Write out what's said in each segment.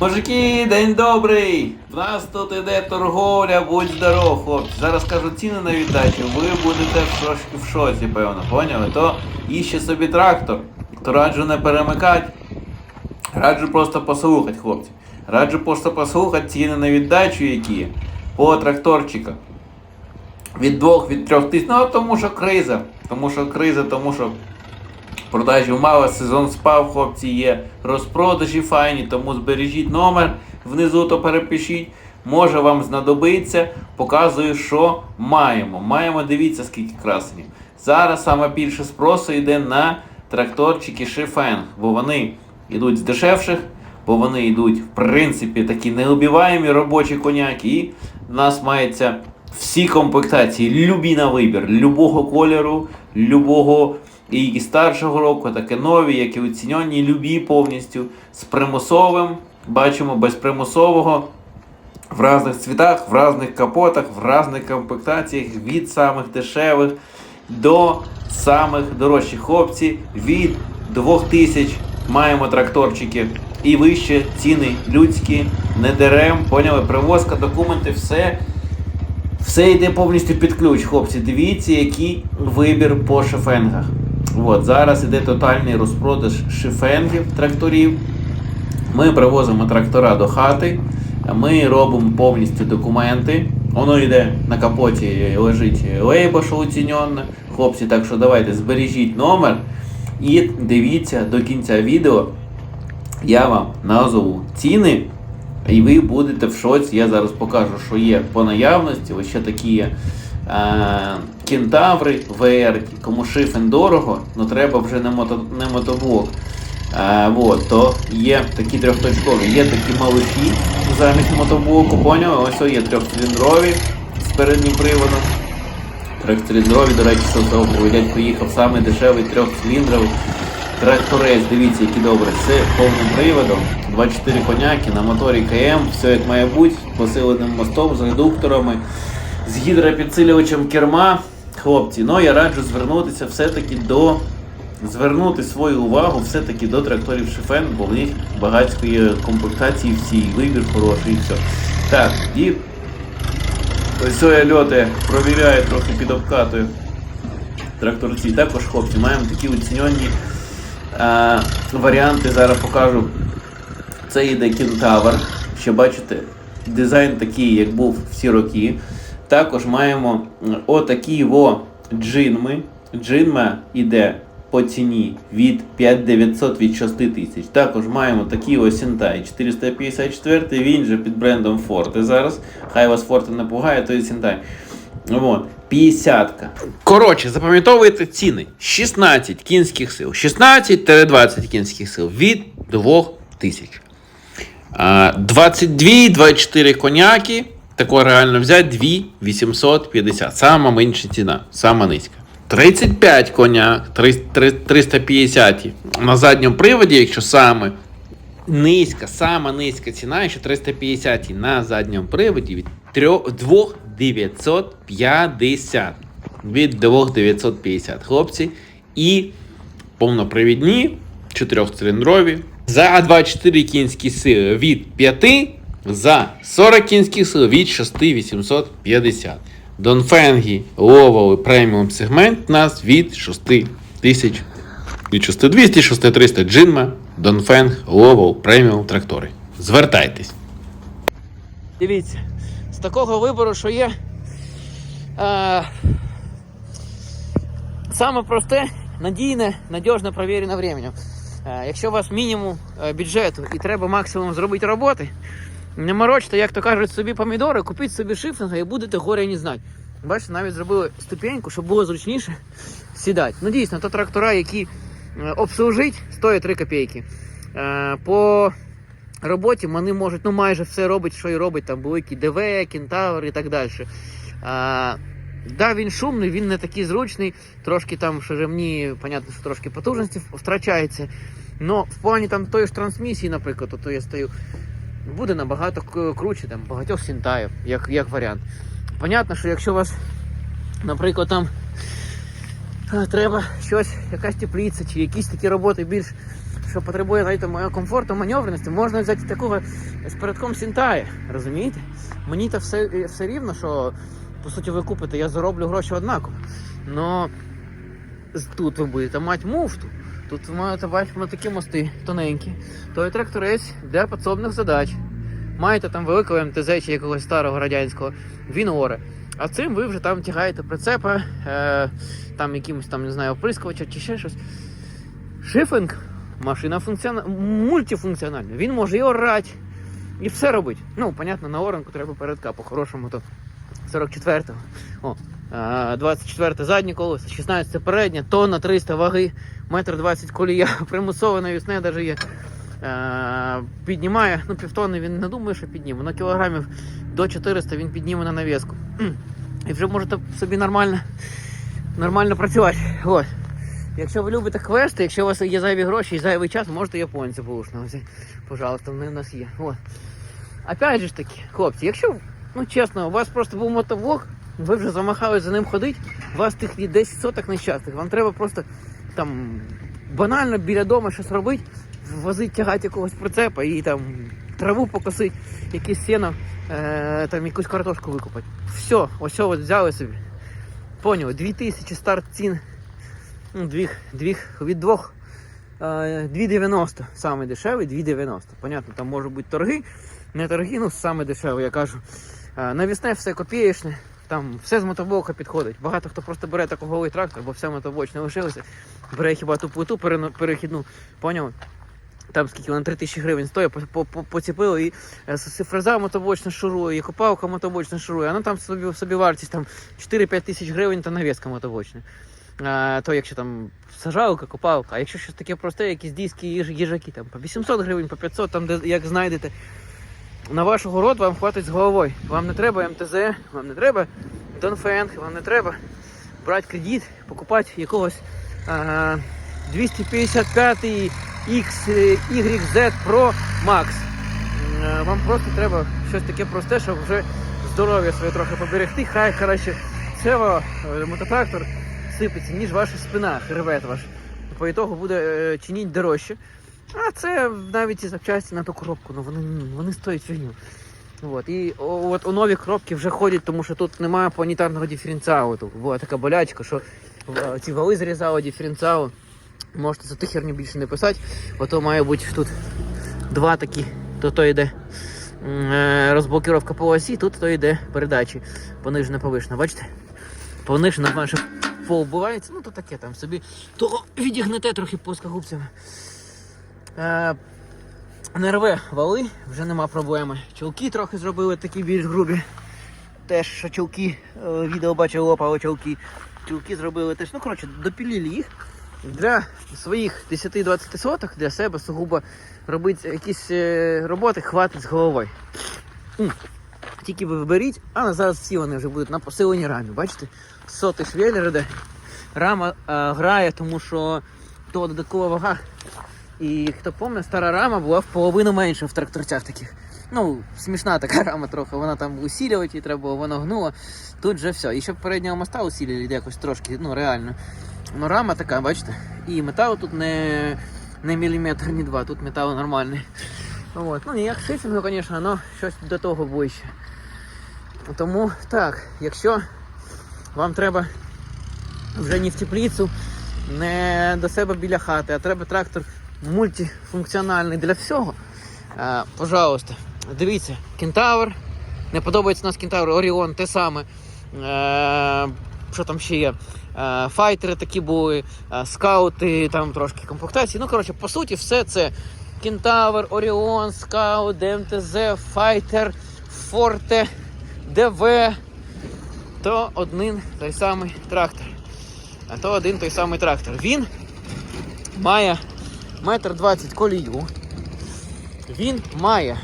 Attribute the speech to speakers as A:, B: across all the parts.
A: Мужики, день добрий! В нас тут іде торговля, будь здоров, хлопці. Зараз кажу ціни на віддачу, ви будете в шоці, в шоці, певно, поняли? То іще собі трактор, то раджу не перемикати, раджу просто послухати, хлопці. Раджу просто послухати ціни на віддачу, які по тракторчиках. Від двох, від трьох тисяч. Ну, тому що криза. Тому що криза, тому що Продажів мало, сезон спав, хлопці є розпродажі файні, тому збережіть номер, внизу то перепишіть. Може вам знадобиться, показую, що маємо. Маємо, дивіться, скільки красенів. Зараз саме більше спросу йде на тракторчики Шифенг, бо вони йдуть з дешевших, бо вони йдуть, в принципі, такі неубиваємі робочі коняки. І в нас мається всі комплектації, любі на вибір, любого кольору, любого і старшого року, так і нові, як і оцінені, любі повністю з примусовим. Бачимо без примусового в різних цвітах, в різних капотах, в різних комплектаціях від самих дешевих до самих дорожчих хлопці. Від 2000 маємо тракторчики і вище ціни людські, не дерем, поняли, привозка, документи, все. Все йде повністю під ключ, хлопці. Дивіться, який вибір по шифенгах. От, зараз іде тотальний розпродаж шифенгів тракторів. Ми привозимо трактора до хати, ми робимо повністю документи. Воно йде на капоті, лежить лейба, що оціньонна. Хлопці, так що давайте збережіть номер і дивіться до кінця відео. Я вам назову ціни, і ви будете в шоці. Я зараз покажу, що є по наявності. Ось ще такі є кентаври, VR, кому шифен дорого, але треба вже не, мото, не мотоблок. Е, вот, то є такі трьохточкові, є такі малиші замість мотоблоку, поняли? Ось є трьохциліндрові з переднім приводом. Трьохциліндрові, до речі, дядь поїхав саме дешевий трьохциліндровий тракторець. Дивіться, який добре. З повним приводом, 24 коняки на моторі КМ, все як має бути, посиленим мостом, з редукторами, з гідропідсилювачем керма. Хлопці, ну я раджу звернутися все-таки до. Звернути свою увагу все-таки до тракторів Шифен, бо в них багатько є комплектації всі, вибір хороший і все. Так, і ось я льоти провіряю, трохи підобкатую тракторці. Також, хлопці, маємо такі оцінені е, варіанти. Зараз покажу. Це йде кентавр. Ще бачите, дизайн такий, як був всі роки. Також маємо отакі во джинми. Джинма йде по ціні від 5900 від 6000. Також маємо такі ось Sentai 454, він же під брендом Forte зараз. Хай вас Forte не пугає, то є Sentai. Вот. 50. Коротше, запам'ятовуйте ціни. 16 кінських сил. 16-20 кінських сил від 2000. А, 22-24 коняки. Такого реально взяти 2850. Сама менша ціна, сама низька. 35 коняк, 350 на задньому приводі, якщо саме низька, сама низька ціна, ще 350 на задньому приводі від 2950. Від 2950 хлопці. І повнопривідні, чотирьохциліндрові. За 24 кінські сили від 5, за 40 кінських сил від 6850. Донфенгі ловили преміум сегмент у нас від 6000. Від 6200, 6300 джинма, Донфенг, ловол, преміум трактори. Звертайтесь.
B: Дивіться, з такого вибору, що є. Е, саме просте, надійне, надіжне, провірене временем. Е, якщо у вас мінімум е, бюджету і треба максимум зробити роботи, не морочте, як то кажуть, собі помідори, купіть собі шифринга і будете горя не знати. Бачите, навіть зробили ступеньку, щоб було зручніше сідати. Ну дійсно, то трактора, які е, обслужить, стоять 3 копійки. Е, по роботі вони можуть ну майже все робить, що і робить там великі ДВ, кентавр і так далі. А, да, він шумний, він не такий зручний, трошки там шеремні, понятно, що трошки потужності втрачається. Но в плані там тої ж трансмісії, наприклад, то я стою, буде набагато круче там багатьох сінтаїв, як, як варіант. Понятно, що якщо у вас, наприклад, там е, треба щось, якась теплиця чи якісь такі роботи більш що потребує знаєте, моєї комфорту, маневреності, можна взяти такого з передком Сінтая. Розумієте? Мені то все, все рівно, що по суті ви купите, я зароблю гроші однаково. Но тут ви будете мати муфту. Тут ви маєте бачити такі мости тоненькі. Той тракторець для підсобних задач. Маєте там великого МТЗ чи якогось старого радянського, він оре. А цим ви вже там тягаєте прицепа, е, там якимось там, не знаю, оприскувача чи ще щось. Шифинг, машина функціона... мультифункціональна. Він може і орати, і все робить. Ну, понятно, на оранку треба передка, по-хорошому то 44-го. О, е, 24 заднє колесо, 16 переднє, тонна 300 ваги, метр 20 колія, примусове навісне навіть є. Піднімає, ну півтонни він не думає, що підніме, на кілограмів до 400 він підніме на навіску. І вже можете собі нормально, нормально працювати. От. Якщо ви любите квести, якщо у вас є зайві гроші і зайвий час, можете японця бушного. Пожалуйста, вони в нас є. Опять же таки, хлопці, якщо, ну чесно, у вас просто був мотовлог, ви вже замахали за ним ходити, у вас тих є 10 соток нещасних, вам треба просто там банально біля дому щось робити, возити, тягати якогось прицепа і там траву покосити, якесь сіно, е, там якусь картошку викопати. Все, ось от взяли собі. Поняли, 2000 старт цін. Ну, двіх, двіх, від двох. е, 2,90 саме дешевий, 2,90. Понятно, там можуть бути торги, не торги, ну саме дешевий, я кажу. Е, Навісне все копієчне, там все з мотоблока підходить. Багато хто просто бере такого трактор, бо все мотоблочне лишилося. Бере хіба ту плиту перехідну, поняв? Там скільки вона 3 тисячі гривень стоїть, по- і е, фреза мотоблочна шурує, і копалка мотоблочна шурує, а ну там собі, собі вартість там 4-5 тисяч гривень та навіска мотоблочна. А, то якщо там сажалка, копалка, а якщо щось таке просте, якісь диски, їж, їжаки, там по 800 гривень, по 500, там де як знайдете. На ваш город вам хватить з головою. Вам не треба МТЗ, вам не треба Донфенг, вам не треба брати кредит, покупати якогось а, 255 X, YZ Pro Max. Вам просто треба щось таке просте, щоб вже здоров'я своє трохи поберегти. Хай краще цього е, мототрактор сипеться, ніж ваша спина, хребет ваш. По ітогу буде е, чиніть дорожче. А це навіть і запчасті на ту коробку, ну вони, вони стоять фігню. От. І от у нові коробки вже ходять, тому що тут немає планетарного диференціалу. Була така болячка, що е, ці вали зрізали диференціалу. Можете за ту херню більше не писати, бо то має бути тут два такі, то то йде е, розблокировка по осі, тут то йде передачі понижена повишена. Бачите? Понижена майже поубувається, ну то таке там собі. То відігнете трохи плоскогубцями. Е, не рве вали, вже нема проблеми. Чулки трохи зробили такі більш грубі. Теж що чулки, е, відео бачив, лопали чулки. Чулки зробили теж. Ну, коротше, допілили їх. Для своїх 10-20 соток для себе сугубо робити якісь е, роботи, хватить з головою. Тільки ви виберіть, а зараз всі вони вже будуть на посиленій рамі. Бачите? Сотий швеллер іде. Рама е, грає, тому що то додаткова вага. І хто пам'ятає, стара рама була в половину менша в тракторцях таких. Ну, смішна така рама трохи, вона там усилювати її треба було, воно гнуло. Тут вже все. І щоб переднього моста усилили якось трошки, ну реально. Ну рама така, бачите? І метал тут не, не міліметр, ні два, тут метал нормальний. От. Ну, ніяк шифінгу, звісно, але щось до того ближче. Тому так, якщо вам треба вже не в теплицю, не до себе біля хати, а треба трактор мультифункціональний для всього. Е, пожалуйста, дивіться, кентавр. Не подобається нас кентавр, Оріон, те саме. Е, що там ще є? Е, файтери такі були, е, скаути, там трошки комплектації. Ну, коротше, по суті, все це Кентавр, Оріон, Скаут, ДМТЗ, Файтер, Форте, ДВ. То один той самий трактор. А то один той самий трактор. Він має метр двадцять колію. Він має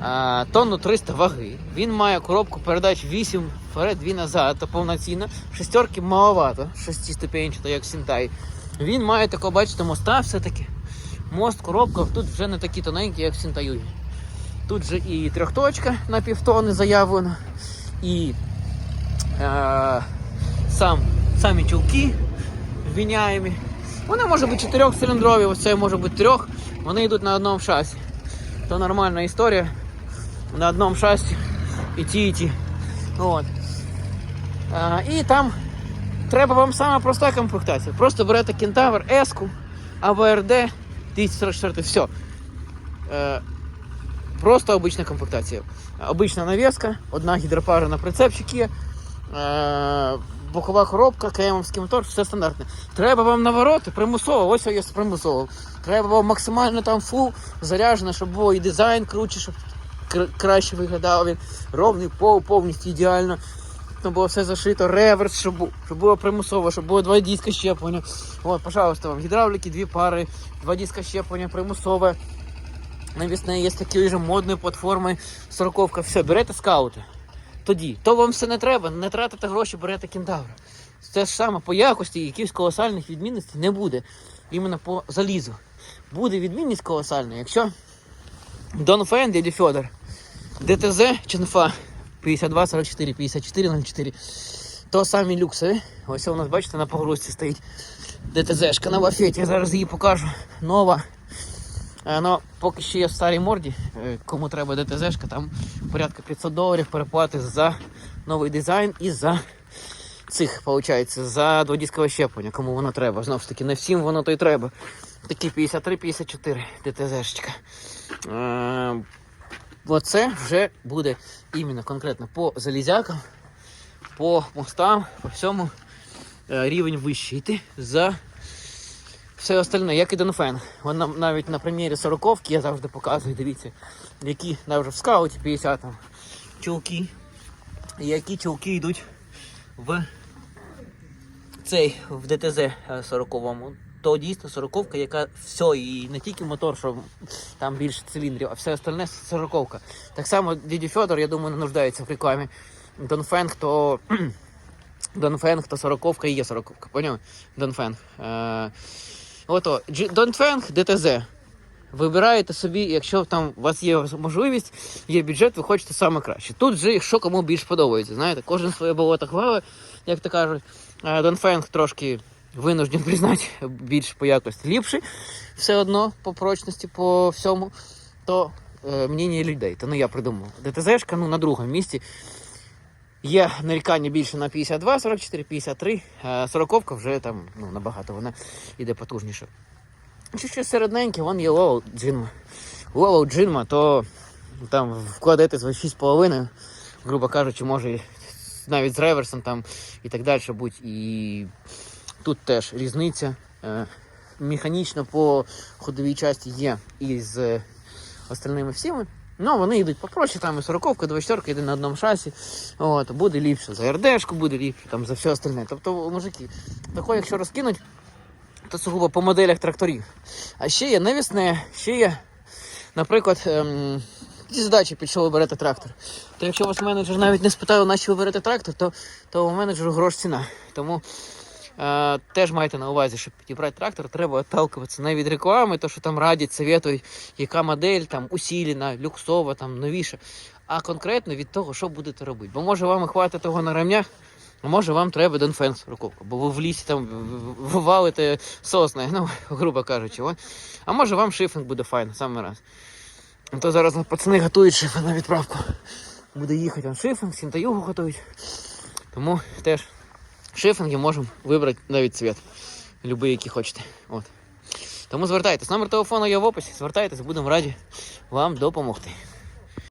B: а, тонну 300 ваги. Він має коробку передач 8 вперед, 2 назад, то повноцінно. Шестерки маловато, шестиступенчато, як Сінтай. Він має такого, бачите, моста все-таки. Мост, коробка тут вже не такі тоненькі, як в Сінтаюї. Тут же і трьохточка на півтони заявлено, і е, сам, самі чулки віняємі. Вони можуть бути чотирьохциліндрові, ось це може бути трьох. Вони йдуть на одному шасі. То нормальна історія. На одному шасі і ті, і ті. От. А, і там треба вам сама проста комплектація. Просто берете кентавр, S-ку або РД 244, все. Е, просто обична комплектація. Обична навіска, одна гідропара на прицепчик є. Е, бокова коробка, КМовський мотор, все стандартне. Треба вам навороти примусово, ось є примусово. Треба вам максимально там фул заряджено, щоб було і дизайн круче, щоб краще виглядав він. Ровний пол, повністю ідеально. Щоб було все зашито, реверс, щоб, бу- щоб було примусово, щоб було два диска щеплення. От, пожалуйста, вам гідравліки, дві пари, два диска щеплення, примусове. Навісне є такі вже модні платформи, сороковка, все, берете скаути. Тоді, то вам все не треба, не тратите гроші, берете кентавра. Це ж саме по якості якихось колосальних відмінностей не буде. Іменно по залізу. Буде відмінність колосальна, якщо Донфен, дяді Федор, ДТЗ Ченфа 52, 44, 54, 04. То самі люксові. Ось у нас, бачите, на погрузці стоїть ДТЗшка на лафеті. Я зараз її покажу. Нова. Е, Ну, поки ще є в старій морді, е, кому треба ДТЗшка, там порядка 500 доларів переплати за новий дизайн і за цих, виходить, за дводіскове щеплення, кому воно треба. Знову ж таки, не всім воно то й треба. Такі 53-54 ДТЗшечка. Е, Оце вже буде іменно конкретно по залізякам, по мостам, по всьому е, рівень вищий йти за все остальне, як і Донфен. Вона навіть на примірі 40 я завжди показую, дивіться, які навіть в скауті 50 там чулки, які чулки йдуть в цей в ДТЗ 40-му. То дійсно 40 яка все, і не тільки мотор, що там більше циліндрів, а все остальне 40 Так само діді Федор, я думаю, не нуждається в рекламі. Донфенг, то Донфенг, то 40 і є 40 поняв? Донфенг. Ото, Донфенг ДТЗ. Вибираєте собі, якщо там у вас є можливість, є бюджет, ви хочете саме краще. Тут вже що кому більш подобається. Знаєте, кожен своє болото хвалить, як то кажуть. Е, Донфенг трошки винужден признати більш по якості ліпший, все одно по прочності, по всьому, то е, мнення людей. То не я придумав. ДТЗшка ну, на другому місці. Є нарікання більше на 52, 44, 53, а 40 вже там ну, набагато вона іде потужніше. Чи щось середненьке, вон є Лолоу Джинма. Лолоу Джинма, то там вкладете за 6,5, грубо кажучи, може навіть з реверсом там і так далі будь. І тут теж різниця. Е, Механічно по ходовій часті є і з остальними всіми. Ну, вони йдуть попроще, там і 40 24 йде на одному шасі. От, буде ліпше за РДшку, буде ліпше там за все остальне. Тобто, мужики, тако, якщо розкинуть, то сугубо по моделях тракторів. А ще є навісне, ще є, наприклад, ем, зі здачі під що ви берете трактор. То якщо вас менеджер навіть не спитав, на що ви берете трактор, то, то у менеджеру грош ціна. Тому теж майте на увазі, щоб підібрати трактор, треба отталкуватися не від реклами, то що там радять, советують, яка модель там усілена, люксова, там новіша, а конкретно від того, що будете робити. Бо може вам і хватить того на ремнях, а може вам треба Донфенс руковка, бо ви в лісі там в- в- сосни, ну, грубо кажучи. О. А може вам шифінг буде файно, саме раз. То зараз пацани готують шифінг на відправку. Буде їхати он шифінг, сінтаюгу готують. Тому теж шифінги можемо вибрати навіть цвіт. Любий, який хочете. От. Тому звертайтесь. Номер телефону є в описі. Звертайтесь, будемо раді вам допомогти.